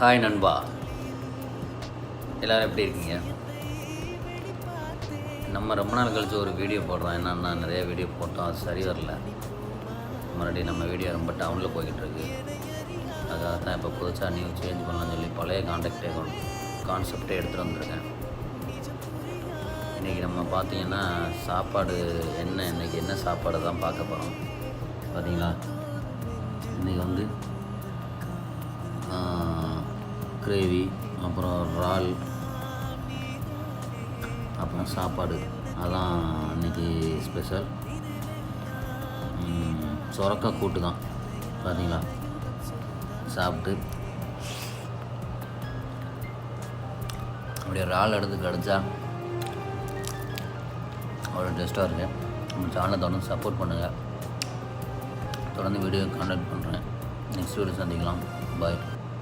Hi நண்பா. எல்லோரும் எப்படி இருக்கீங்க? நம்ம ரொம்ப நாள் கழித்து ஒரு வீடியோ போடுறோம். என்னன்னா நிறைய வீடியோ போட்டோம். அது சரி வரல. மறுபடியும் நம்ம வீடியோ ரொம்ப டவுனில் போய்கிட்டு இருக்கு. அதுக்காக தான் இப்போ புதுசாக நியூ சேஞ்ச் பண்ணலாம்னு சொல்லி பழைய கான்டாக்டே கான்செப்டே எடுத்துகிட்டு வந்திருக்கேன். இன்றைக்கி நம்ம பார்த்தீங்கன்னா சாப்பாடு என்ன இன்றைக்கி என்ன சாப்பாடு தான் பார்க்க போகிறோம் பார்த்தீங்களா? இன்றைக்கி வந்து கிரேவி அப்புறம் இறால் அப்புறம் சாப்பாடு. அதான் அன்றைக்கி ஸ்பெஷல் சுரக்கா கூட்டு தான் பார்த்தீங்களா சாப்பிட்டு அப்படியே இறால் எடுத்து கிடச்சா அவ்வளோ டேஸ்ட்டாக இருக்கு. நம்ம சேனலை தொடர்ந்து சப்போர்ட் பண்ணுங்கள் தொடர்ந்து வீடியோ கான்டாக்ட் பண்ணுறேன் நெக்ஸ்ட் வீடியோ சந்திக்கலாம். பாய்